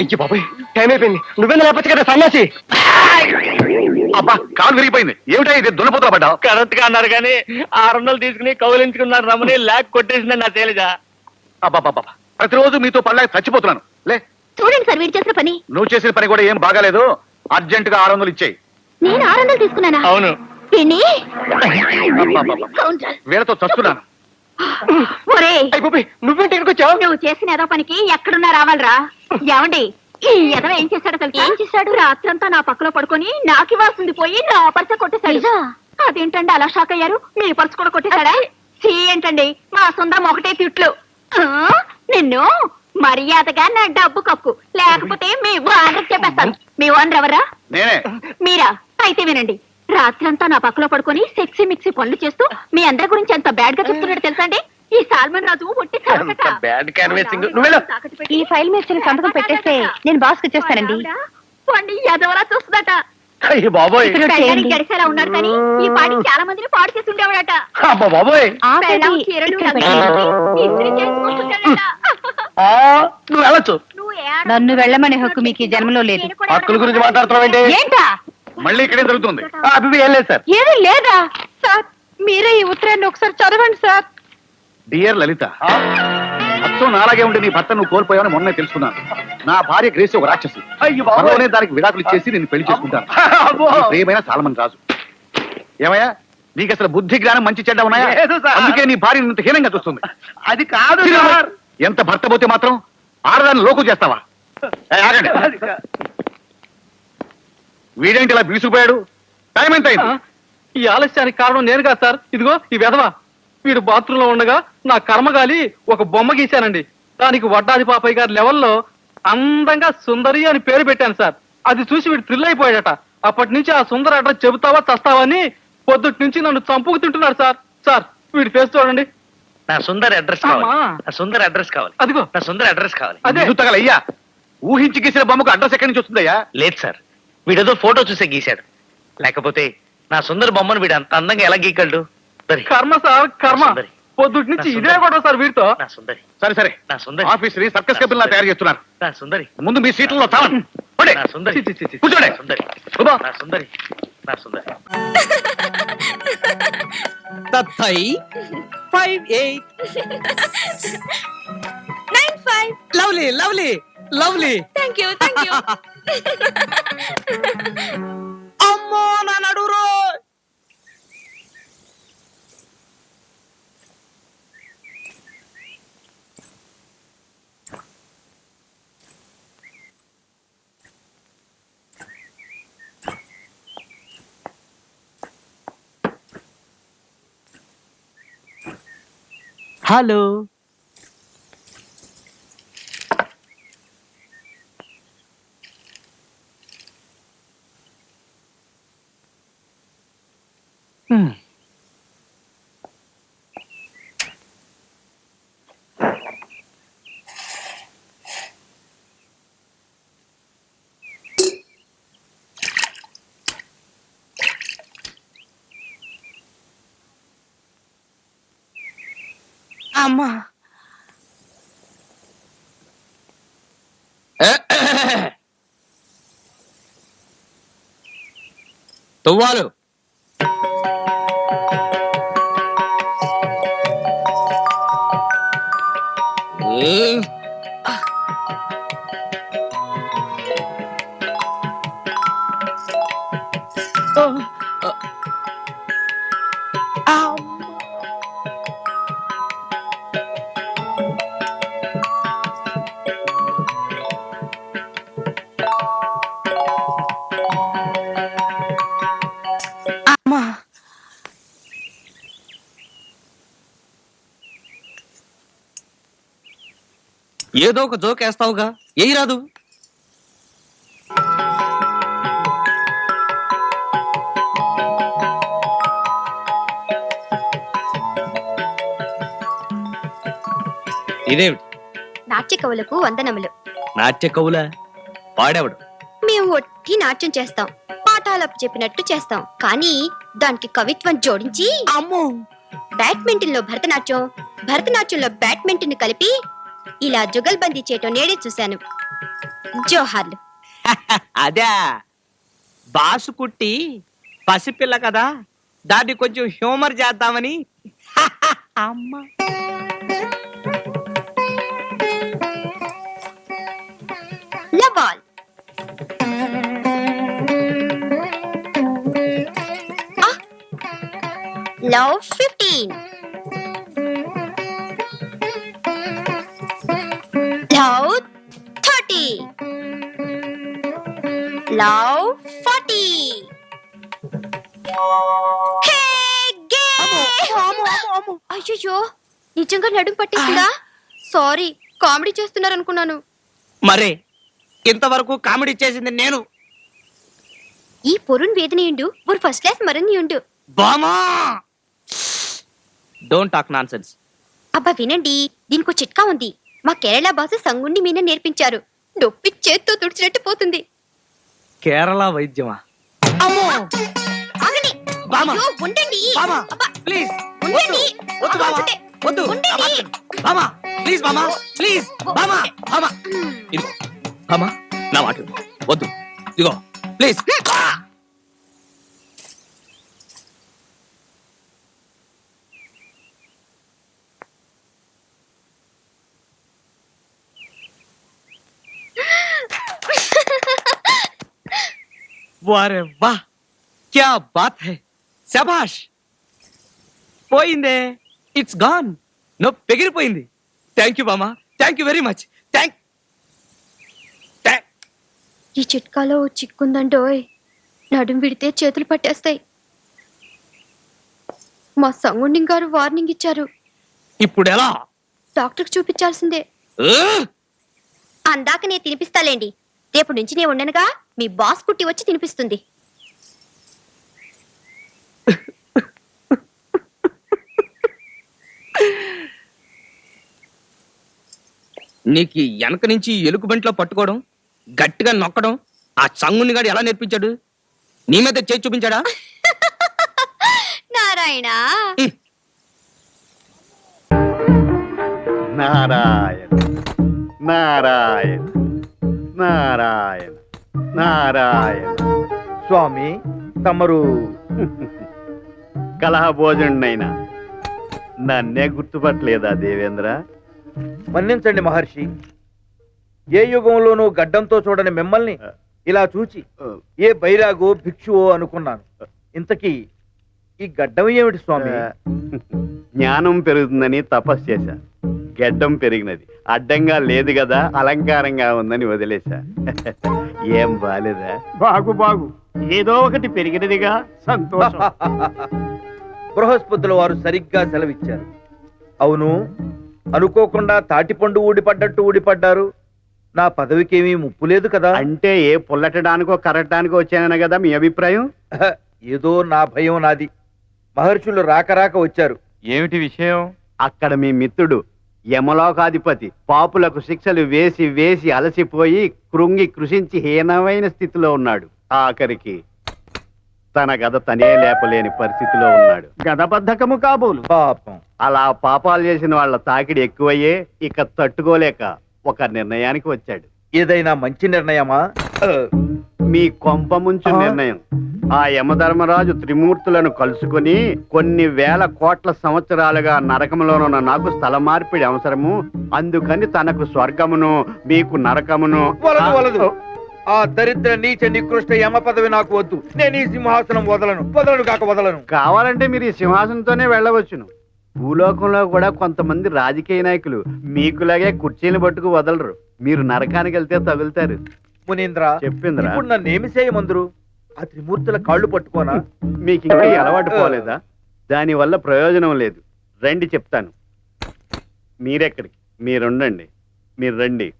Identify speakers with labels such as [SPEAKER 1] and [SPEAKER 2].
[SPEAKER 1] అయ్యి బాబాయ్ టైం అయిపోయింది. నువ్వెందుకు లేకపోతే కదా సన్యాసి
[SPEAKER 2] అబ్బా కాలు విరిగిపోయింది. ఏమిటా ఇది? దున్నపోతలో పడ్డావు?
[SPEAKER 1] కరెక్ట్గా అన్నారు కానీ ఆరు వందలు తీసుకుని కౌలించుకున్నారు రమ్మని లాక్ కొట్టేసింది నా తేలిజ
[SPEAKER 2] అబ్బా ప్రతిరోజు మీతో పడలేక చచ్చిపోతున్నాను. లే.
[SPEAKER 3] చూడండి సార్ వీడు చేసిన పని.
[SPEAKER 2] నువ్వు చేసిన పని కూడా ఏం బాగాలేదు. అర్జెంట్గా ఆరు వందలు ఇచ్చేయి.
[SPEAKER 3] నేను ఆరు వందలు తీసుకున్నానా?
[SPEAKER 1] అవును.
[SPEAKER 2] వీళ్ళతో చస్తున్నాను.
[SPEAKER 3] ఒరే.
[SPEAKER 1] అయ్యి బాబాయ్ నువ్వేంటి ఇక్కడికి వచ్చావు?
[SPEAKER 3] నువ్వు చేసిన ఏదో పనికి ఎక్కడున్నా రావాలరా. ఏమండి ఈ ఎదవ ఏం చేశాడో తెలుసా ఏం చేశాడు? రాత్రంతా నా పక్కలో పడుకొని నాకు ఇవ్వాల్సింది పోయి నా పర్స కొట్టేశాడు. అదేంటండి అలా షాక్ అయ్యారు? మీ పర్సు కూడా కొట్టేశాడా? చీ ఏంటండి మా సుందరం ఒకటే తిట్లు. ఆ, నిన్ను మర్యాదగా నా డబ్బు కక్కు లేకపోతే మీ ఓనర్ చెప్పేస్తాను. మీ ఓనర్ ఎవరా?
[SPEAKER 2] నేనే.
[SPEAKER 3] మీరా? అయితే వినండి. రాత్రంతా నా పక్కలో పడుకొని సెక్సీ మిక్సీ పనులు చేస్తూ మీ అందరి గురించి ఎంత బ్యాడ్గా చెప్తున్నాడు తెలుసా అండి? ఈ సాల్మన్ రాజు ఒట్టి చవకట.
[SPEAKER 1] ఎంత bad canvassing. నువ్వు వెళ్ళు.
[SPEAKER 3] ఈ ఫైల్ మీద చిన్న సంతకం పెట్టేస్తే నేను బాస్ ఇచ్చేస్తానండి పండి ఎదవలా చూస్తుందట.
[SPEAKER 1] అయ్యి బాబోయ్.
[SPEAKER 3] పెళ్ళానికి గడిసేలా ఉన్నాడు కానీ ఈ పాటి చాలా మందిని పాడు చేసి ఉండేవాడట.
[SPEAKER 1] అబ్బా బాబోయ్.
[SPEAKER 3] పెళ్ళాం చీరలు రంగులు ఇస్త్రీ చేసుకుంటుంటాడట.
[SPEAKER 1] ఆ, నువ్వు వెళ్ళొచ్చు.
[SPEAKER 3] నువ్వు ఏడ-
[SPEAKER 4] నన్ను వెళ్ళమనే హక్కు మీకు ఈ జన్మలో లేదు.
[SPEAKER 3] నేను కూడా
[SPEAKER 1] హక్కుల గురించి మాట్లాడుతున్నావు ఏంటి
[SPEAKER 4] ఏంటా?
[SPEAKER 2] మళ్ళీ ఇక్కడే జరుగుతుంది.
[SPEAKER 1] ఆ, అభివి ఏం లేదు సార్.
[SPEAKER 4] ఏది లేదా? సార్ మీరే ఈ ఉత్తరాన్ని ఒకసారి చదవండి సార్.
[SPEAKER 2] డియర్ లలిత అచ్చం నాలాగే ఉండి నీ భర్త నువ్వు కోల్పోయావని మొన్నే తెలుసుకున్నాను. నా భార్య గ్రేసి ఒక రాక్షసి.
[SPEAKER 1] అయ్యి బాబోయ్.
[SPEAKER 2] త్వరలోనే దానికి విడాకులు ఇచ్చేసి నేను పెళ్ళి చేసుకుంటాను.
[SPEAKER 1] అబ్బో.
[SPEAKER 2] నీ సాలమన్ రాజు. ఏమయ్యా నీకు అసలు బుద్ధి జ్ఞానం మంచి చెడ్డ ఉన్నాయా?
[SPEAKER 1] లేదు సార్.
[SPEAKER 2] అందుకే నీ భార్య ఇంత హీనంగా చూస్తుంది.
[SPEAKER 1] అది కాదు సార్.
[SPEAKER 2] ఎంత భర్త పోతే మాత్రం ఆడదాన్ని లోకు చేస్తావా? ఆగండి.
[SPEAKER 1] అది.
[SPEAKER 2] వీడేంటి ఇలా బీసుకుపోయాడు టైం ఎంత అయింది
[SPEAKER 5] ఈ ఆలస్యానికి కారణం నేను కాదు సార్. ఇదిగో ఈ వెధవ. వీడు బాత్రూమ్లో ఉండగా నా కర్మగాలి ఒక బొమ్మ గీశానండి. దానికి వడ్డాది పాపయ్య గారి లెవెల్లో అందంగా సుందరి అని పేరు పెట్టాను సార్. అది చూసి వీడు థ్రిల్ అయిపోయాడట. అప్పటి నుంచి ఆ సుందర అడ్రస్ చెబుతావా చస్తావా అని పొద్దుటి నుంచి నన్ను చంపుకు తింటున్నాడు సార్. సార్ వీడి ఫేస్ చూడండి.
[SPEAKER 6] నా సుందర అడ్రస్ కావాలి.
[SPEAKER 5] అమ్మా.
[SPEAKER 6] నా సుందర అడ్రస్ కావాలి.
[SPEAKER 5] అదిగో.
[SPEAKER 6] నా సుందర అడ్రస్ కావాలి.
[SPEAKER 5] అదే.
[SPEAKER 2] నిన్ను తగలయ్యా. ఊహించి గీసిన బొమ్మకు అడ్రస్ ఎక్కడి నుంచి వస్తుందయ్యా?
[SPEAKER 6] లేదు సార్. వీడేదో ఫోటో చూసే గీశాడు. లేకపోతే నా సుందర బొమ్మను వీడు అంత అందంగా ఎలా దరి,
[SPEAKER 5] కర్మ సార్ కర్మ.
[SPEAKER 6] సుందరి.
[SPEAKER 5] పొద్దుటి నుంచి ఇదే. కూడా సార్ వీడితో.
[SPEAKER 6] నా సుందరి.
[SPEAKER 2] సరే సరే.
[SPEAKER 6] నా సుందరి.
[SPEAKER 2] ఆఫీస్ని సర్కస్ కపిల్ తయారు చేస్తున్నారు.
[SPEAKER 6] నా సుందరి.
[SPEAKER 2] ముందు మీ సీట్లలో చావండి పోండి.
[SPEAKER 6] నా సుందరి.
[SPEAKER 5] చి, చి, చి, చి.
[SPEAKER 2] కూర్చోండి
[SPEAKER 6] నా సుందరి.
[SPEAKER 2] శుభం.
[SPEAKER 6] నా సుందరి. నా సుందరి.
[SPEAKER 7] తై five eight
[SPEAKER 4] nine five
[SPEAKER 7] lovely lovely lovely
[SPEAKER 4] thank you thank you
[SPEAKER 7] అమ్మో నా నడురో హలో 甘。終わ る。అమ్మా ఏదో ఒక జోక్ వేస్తావుగా. ఏయి రాదు. ఇదేమిటి?
[SPEAKER 3] నాట్య కవులకు వందనములు.
[SPEAKER 7] నాట్య కవుల? పాడేవాడు
[SPEAKER 3] మేము ఒట్టి నాట్యం చేస్తాం. పాఠాలపు చెప్పినట్టు చేస్తాం. కానీ దానికి కవిత్వం జోడించి
[SPEAKER 7] అమ్మో!
[SPEAKER 3] బ్యాడ్మింటన్లో భరతనాట్యం భరతనాట్యంలో బ్యాడ్మింటన్ కలిపి ఇలా జుగల్బందీ చేయటం నేడే చూశాను.
[SPEAKER 8] జోహార్లు.
[SPEAKER 7] అదే. బాసు కుట్టి పసిపిల్ల కదా దాన్ని కొంచెం హ్యూమర్ చేద్దామని. అమ్మా.
[SPEAKER 8] Love fifteen. Love thirty love forty అయ్యో నిజంగా నడుము పట్టేసిందా? సారీ కామెడీ చేస్తున్నారు అనుకున్నాను
[SPEAKER 7] మరే ఇంతవరకు కామెడీ చేసింది నేను.
[SPEAKER 8] ఈ పొరుణ్ వేదనయుండు ஒரு ఫస్ట్ క్లాస్ మరణియుండు.
[SPEAKER 7] బామా! డోంట్ టాక్ నాన్ సెన్స్
[SPEAKER 8] అబ్బా వినండి దీనికో చిట్కా ఉంది. మా కేరళ భాష సంగుండి మీన నేర్పించారు. నొప్పి చేత్తో తుడిచినట్టు పోతుంది.
[SPEAKER 7] కేరళ వైద్యమా?
[SPEAKER 8] ఆగండి.
[SPEAKER 7] బామ్మ.
[SPEAKER 8] అయ్యో, ఉండండి. అబ్బా,
[SPEAKER 7] ప్లీజ్!
[SPEAKER 8] ఉండండి.
[SPEAKER 7] వద్దు
[SPEAKER 8] ఉంటే.
[SPEAKER 7] వద్దు
[SPEAKER 8] ఉండండి.
[SPEAKER 7] బామా! Please please! ఇదిగో. నా మాట విను. వద్దు. ఇదిగో. ప్లీజ్. వారే వా క్యా బాత్ హై? శబాష్ పోయిందే it's gone. No పెగిరిపోయింది thank you Bama thank you very much thank
[SPEAKER 8] ఈ చిట్కాలో చిక్కుందండోయ్ నడుం విడితే చేతులు పట్టేస్తాయి. మా సంగుండి గారు వార్నింగ్ ఇచ్చారు.
[SPEAKER 7] ఇప్పుడు ఎలా
[SPEAKER 8] డాక్టర్కి చూపించాల్సిందే! అందాక నేను తినిపిస్తాలేండి. రేపు నుంచి నేను ఉండనుగా. మీ బాస్ పుట్టి వచ్చి తినిపిస్తుంది.
[SPEAKER 7] నీకు వెనక నుంచి ఎలుగు బంట్లో పట్టుకోవడం గట్టిగా నొక్కడం ఆ చంగుని గాడు ఎలా నేర్పించాడు? నీ మీద చేసి చూపించాడా?
[SPEAKER 8] నారాయణ.
[SPEAKER 9] నారాయణ. నారాయణ. నారాయణ. నారాయణ.
[SPEAKER 10] స్వామి తమరు
[SPEAKER 9] కలహ భోజనైనా నన్నే గుర్తుపట్టలేదా దేవేంద్ర?
[SPEAKER 10] మన్నించండి మహర్షి. ఏ యుగంలోనూ గడ్డంతో చూడని మిమ్మల్ని ఇలా చూచి ఏ బైరాగో భిక్షువో అనుకున్నాను. ఇంతకీ ఈ గడ్డం ఏమిటి స్వామి?
[SPEAKER 9] జ్ఞానం పెరుగుతుందని తపస్సు చేశా. గెడ్డం పెరిగినది. అడ్డంగా లేదు కదా అలంకారంగా ఉందని వదిలేశా. ఏం బాలేదా?
[SPEAKER 1] బాగు బాగు. ఏదో ఒకటి పెరిగినదిగా సంతోషం.
[SPEAKER 10] బృహస్పతుల వారు సరిగ్గా సెలవిచ్చారు. అవును అనుకోకుండా తాటిపండు ఊడిపడ్డట్టు ఊడిపడ్డారు. నా పదవికేమీ ముప్పు లేదు కదా?
[SPEAKER 9] అంటే ఏ పుల్లటడానికో కరగటానికో వచ్చానన్న కదా మీ అభిప్రాయం?
[SPEAKER 10] ఏదో నా భయం నాది. మహర్షులు రాక రాక వచ్చారు.
[SPEAKER 9] ఏమిటి విషయం? అక్కడ మీ మిత్రుడు యమలోకాధిపతి పాపులకు శిక్షలు వేసి వేసి అలసిపోయి కృంగి కృషించి హీనమైన స్థితిలో ఉన్నాడు. ఆఖరికి తన గద తనే లేపలేని పరిస్థితిలో ఉన్నాడు. గదబద్ధకము కాబోలు.
[SPEAKER 10] పాపం.
[SPEAKER 9] అలా పాపాలు చేసిన వాళ్ళ తాకిడి ఎక్కువయ్యే ఇక తట్టుకోలేక ఒక నిర్ణయానికి వచ్చాడు.
[SPEAKER 10] ఏదైనా మంచి నిర్ణయమా?
[SPEAKER 9] మీ కొంప ముంచు? నిర్ణయం. ఆ యమధర్మరాజు త్రిమూర్తులను కలుసుకుని కొన్ని వేల కోట్ల సంవత్సరాలుగా నరకంలోనున్న నాకు స్థల మార్పిడి అవసరము. అందుకని తనకు స్వర్గమును మీకు నరకమును.
[SPEAKER 10] వలదు వలదు. ఆ దరిద్ర నీచ నికృష్ట యమ పదవి నాకు వద్దు. నేను ఈ సింహాసనం వదలను. వదలను కాక వదలను.
[SPEAKER 9] కావాలంటే మీరు ఈ సింహాసనంతోనే వెళ్ళవచ్చును. భూలోకంలో కూడా కొంతమంది రాజకీయ నాయకులు మీకులాగే కుర్చీలు పట్టుకు వదలరు. మీరు నరకానికి వెళ్తే తగులుతారు.
[SPEAKER 10] మునీంద్ర
[SPEAKER 9] చెప్పిందిరా.
[SPEAKER 10] ఇప్పుడు నన్ను ఏమి చేయమందురు? ఆ త్రిమూర్తుల కాళ్ళు పట్టుకోనా?
[SPEAKER 9] మీకు ఇంకా ఈ అలవాటు పోలేదా? దాని వల్ల ప్రయోజనం లేదు. రండి చెప్తాను. మీరెక్కడికి? మీరుండండి. మీరు రండి.